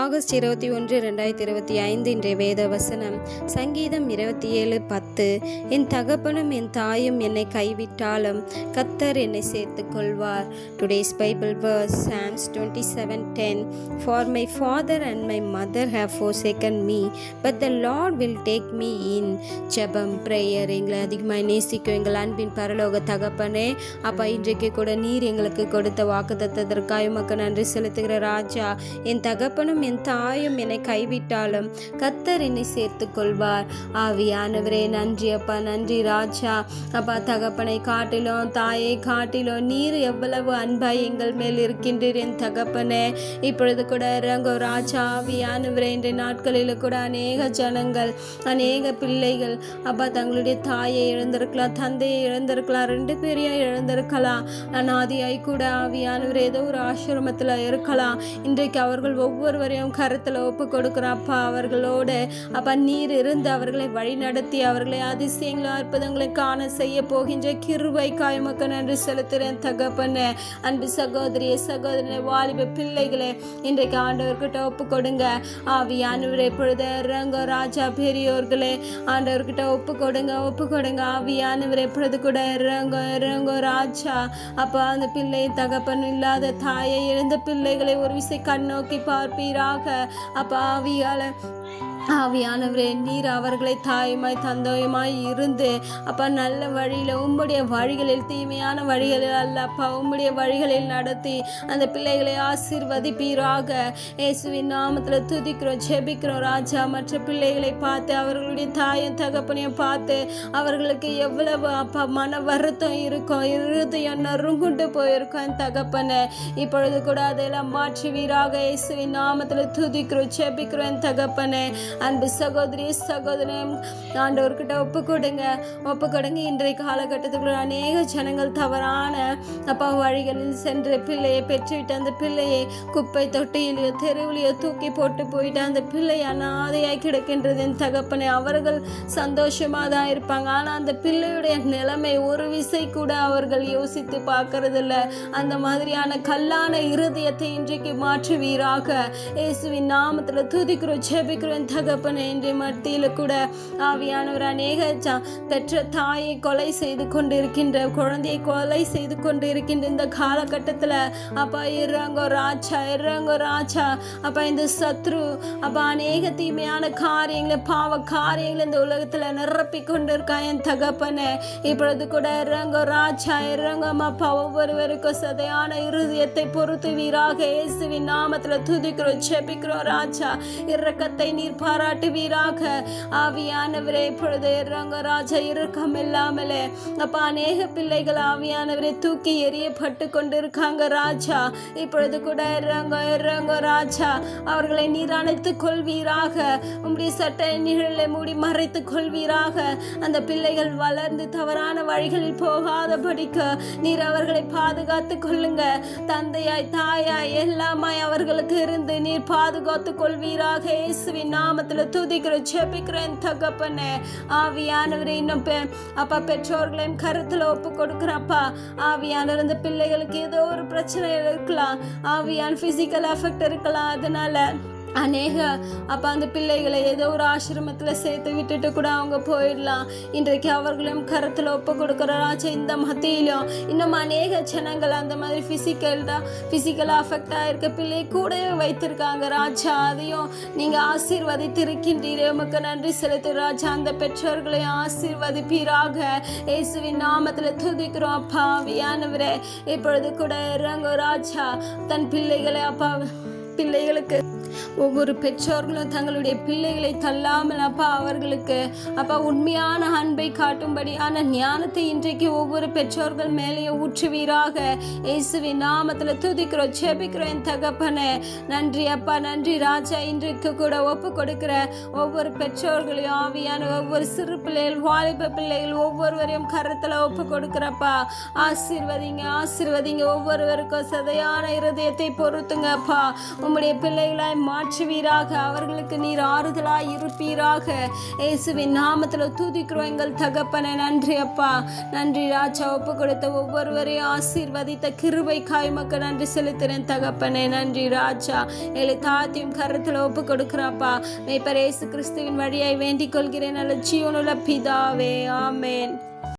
August இருபத்தி ஒன்று ரெண்டாயிரத்தி இருபத்தி ஐந்து இன்றைய வேத வசனம். சங்கீதம் இருபத்தி ஏழு பத்து. என் தகப்பனும் என் தாயும் என்னை கைவிட்டாலும் கத்தர் என்னை சேர்த்து கொள்வார் today's Bible verse Psalms twenty seven ten for my father and my mother have forsaken me but the lord will take me in ஜெபம் ப்ரேயர் எங்களை அதிகமாக நேசிக்கும் எங்கள் அன்பின் பரலோக தகப்பனே அப்பா இன்றைக்கு கூட நீர் எங்களுக்கு கொடுத்த வாக்குத்தத்ததற்காக உமக்கு நன்றி செலுத்துகிற ராஜா. என் தகப்பனும் என் தாயும் என்னை கைவிட்டாலும் கத்தர் என்னை சேர்த்து கொள்வார் ஆவியானவரே நன்றி அப்பா நன்றி ராஜா. அப்பா தகப்பனை காட்டிலும் தாயை காட்டிலும் நீர் எவ்வளவு அன்பாய் எங்கள் மேல் இருக்கின்றீர் என் தகப்பனே. இப்பொழுது கூட இறங்கோ ராஜா ஆவியானவரே. இன்றைய நாட்களில் கூட அநேக ஜனங்கள் அநேக பிள்ளைகள் அப்பா தங்களுடைய தாயை இழந்திருக்கலாம் தந்தையை இழந்திருக்கலாம் ரெண்டு பேரையும் இழந்திருக்கலாம். அனாதியாய் கூட ஆவியானவர் ஏதோ ஒரு ஆசிரமத்தில் இருக்கலாம். இன்றைக்கு அவர்கள் ஒவ்வொருவரும் ஒவ்வொருவரையும் கருத்தில் ஒப்பு கொடுக்குறோம். அப்பா அவர்களோடு அப்பா நீர் இருந்து அவர்களை வழி நடத்தி அவர்களை அதிசயங்களும் அற்புதங்களை காண செய்ய போகின்ற கிருவை காயமக்க நன்றி செலுத்துகிறேன். தகப்பண்ண அன்பு சகோதரிய சகோதரனை வாலிப பிள்ளைகளை இன்றைக்கு ஆண்டவர்கிட்ட ஒப்பு கொடுங்க. ஆவியானவரே எப்பொழுது ரங்க ராஜா பெரியோர்களே ஆண்டவர்கிட்ட ஒப்பு கொடுங்க ஒப்பு கொடுங்க. ஆவியானவர் எப்பொழுது கூட இறங்க இறங்க ராஜா. அப்பா அந்த பிள்ளை தகப்பன் இல்லாத தாயை இழந்த பிள்ளைகளை ஒரு விசை கண்ணோக்கி பார்ப்பீராக அப்பா ஆவியால ஆவியானவரே நீர் அவர்களை தாயுமாய் தந்தையுமாய் இருந்து அப்பா நல்ல வழியில் உம்முடைய வழிகளில் தீமையான வழிகளில் அல்ல அப்பா உம்முடைய வழிகளில் நடத்தி அந்த பிள்ளைகளை ஆசீர்வதிப்பீராக. இயேசுவின் நாமத்தில் துதிக்கிறோம் ஜெபிக்கிறோம் ராஜா மற்ற பிள்ளைகளை பார்த்து அவர்களுடைய தாயும் தகப்பனையும் பார்த்து அவர்களுக்கு எவ்வளவு அப்பா மன வருத்தம் இருக்கும் இருதயம் நறுங்குண்டு போயிருக்கும் தகப்பனை இப்பொழுது கூட அதையெல்லாம் மாற்றுவீராக. இயேசுவின் நாமத்தில் துதிக்கிறோம் செபிக்கிறோம் என் தகப்பனை. அன்பு சகோதரி சகோதரன் ஆண்டவர்கிட்ட ஒப்பு கொடுங்க ஒப்பு கொடுங்க இன்றைய காலகட்டத்துக்குள்ள அநேக ஜனங்கள் தவறான அப்பா வழிகளில் சென்று பிள்ளையை பெற்றுவிட்டு அந்த பிள்ளையை குப்பை தொட்டியிலையோ தெருவிலையோ தூக்கி போட்டு போயிட்டு அந்த பிள்ளை அனாதையாய் கிடக்கின்றது. என் தகப்பனை அவர்கள் சந்தோஷமாக தான் இருப்பாங்க. ஆனால் அந்த பிள்ளையுடைய நிலைமை ஒரு விசை கூட அவர்கள் யோசித்து பார்க்கறதில்ல. அந்த மாதிரியான கல்லான இருதயத்தை இன்றைக்கு மாற்றுவீராக. இயேசுவின் நாமத்தில் துதிக்கிறோம் ஜெபிக்கிறோம். என் தகப்பனை இன்றைய மத்தியில் கூட ஆவியானவர் அநேக பெற்ற தாயை கொலை செய்து கொண்டிருக்கின்ற குழந்தையை கொலை செய்து கொண்டு இருக்கின்ற இந்த காலகட்டத்தில் அப்பா இறங்கோ ராஜா இறங்கோ ராஜா. அப்பா இந்த சத்ரு அப்பா அநேக தீமையான காரியங்களை பாவ காரியங்களை இந்த உலகத்தில் நிரப்பி கொண்டு இருக்கா என் தகப்பனே இப்பொழுது கூட இறங்கோ ராஜா இறங்கும் அப்பா ஒவ்வொருவருக்கும் சதையான இருதயத்தை பொறுத்துவீராக இயேசுவின் நாமத்தில் துதிக்கிறோம் செபிக்கிறோம் ராஜா. இறக்கத்தை நீர் பாராட்டுவீராக. ஆவியானவரே இப்பொழுது இறங்க ராஜா இறக்கம் இல்லாமலே. அப்பா அநேக பிள்ளைகள் ஆவியானவரை தூக்கி எறியப்பட்டு கொண்டிருக்காங்க ராஜா. இப்பொழுது கூட இறங்க இறங்க ராஜா. அவர்களை நீர் அணைத்துக் கொள்வீராக. உங்களுடைய சட்ட நிகழ்களை மூடி மறைத்துக் கொள்வீராக. அந்த பிள்ளைகள் வளர்ந்து தவறான வழிகளில் போகாதபடிக்கு நீர் அவர்களை பாதுகாத்து கொள்ளுங்க. தந்தையாய் தாயாய் எல்லாமாய் அவர்களுக்கு இருந்து நீ நீர் பாதுகாத்து கொள்வீராக இயேசுவின் நாமத்தில் துதிக்கிற ஜெபிக்கிறேன் தகப்பனே. ஆவியானவரை இன்னும் அப்பா பெற்றோர்களையும் கருத்தில் ஒப்பு கொடுக்குறப்பா ஆவியானவர் இந்த பிள்ளைகளுக்கு ஏதோ ஒரு பிரச்சனை இருக்கலாம். ஆவியான் ஃபிசிக்கல் அஃபெக்ட் இருக்கலாம். அதனால அநேக அப்போ அந்த பிள்ளைகளை ஏதோ ஒரு ஆசிரமத்தில் சேர்த்து விட்டுட்டு கூட அவங்க போயிடலாம். இன்றைக்கு அவர்களையும் கருத்தில் ஒப்பு கொடுக்குறாச்சு இந்த மத்தியிலும் இன்னும் அநேக ஜனங்கள் அந்த மாதிரி ஃபிசிக்கல்டாக ஃபிசிக்கலாக அஃபெக்ட் ஆகிருக்க பிள்ளையை கூடவே வைத்திருக்காங்க. ராஜா அதையும் நீங்கள் ஆசீர்வதித்திருக்கின்றீரே. உமக்கு நன்றி செலுத்து ராஜா அந்த பெற்றோர்களையும் ஆசீர்வதிப்பீராக. இயேசுவின் நாமத்தில் துதிக்கிறோம். அப்பா வியானவரே இப்பொழுது கூட இறங்கும் ராஜா தன் பிள்ளைகளை அப்பா பிள்ளைகளுக்கு ஒவ்வொரு பெற்றோர்களும் தங்களுடைய பிள்ளைகளை தள்ளாமல் அப்பா அவர்களுக்கு அப்பா உண்மையான அன்பை காட்டும்படியான ஞானத்தை இன்றைக்கு ஒவ்வொரு பெற்றோர்கள் மேலேயே ஊற்றுவீராக. இயேசுவின் நாமத்தில் துதிக்கிறோம் செபிக்கிறோம் என் தகப்பனே. நன்றி அப்பா நன்றி ராஜா. இன்றைக்கு கூட ஒப்பு கொடுக்கிற ஒவ்வொரு பெற்றோர்களையும் ஆவியான ஒவ்வொரு சிறு பிள்ளைகள் வாலிப பிள்ளைகள் ஒவ்வொருவரையும் கரத்தில் ஒப்பு கொடுக்குறப்பா. ஆசீர்வதிங்க ஆசீர்வதிங்க. ஒவ்வொருவருக்கும் சதையான இருதயத்தை பொறுத்துங்கப்பா உம்முடைய பிள்ளைகளாய் மா மாற்றுவீராக அவர்களுக்கு நீர் ஆறுதலாய் இருப்பீராக. இயேசுவின் நாமத்தில் தூதிக்கிறோம் எங்கள் தகப்பனை. நன்றி அப்பா. நன்றி ராஜா ஒப்பு கொடுத்த ஒவ்வொருவரையும் ஆசீர்வதித்த கிருவை காய்மக்கு நன்றி செலுத்துறேன் தகப்பனே. நன்றி ராஜா. எங்களை தாத்தியும் கருத்தில் ஒப்பு கொடுக்குறாப்பா மேய்ப்பர் இயேசு கிறிஸ்துவின் வழியாய் வேண்டிக் கொள்கிறேன் நல்ல ஜீவனுள்ள பிதாவே. ஆமேன்.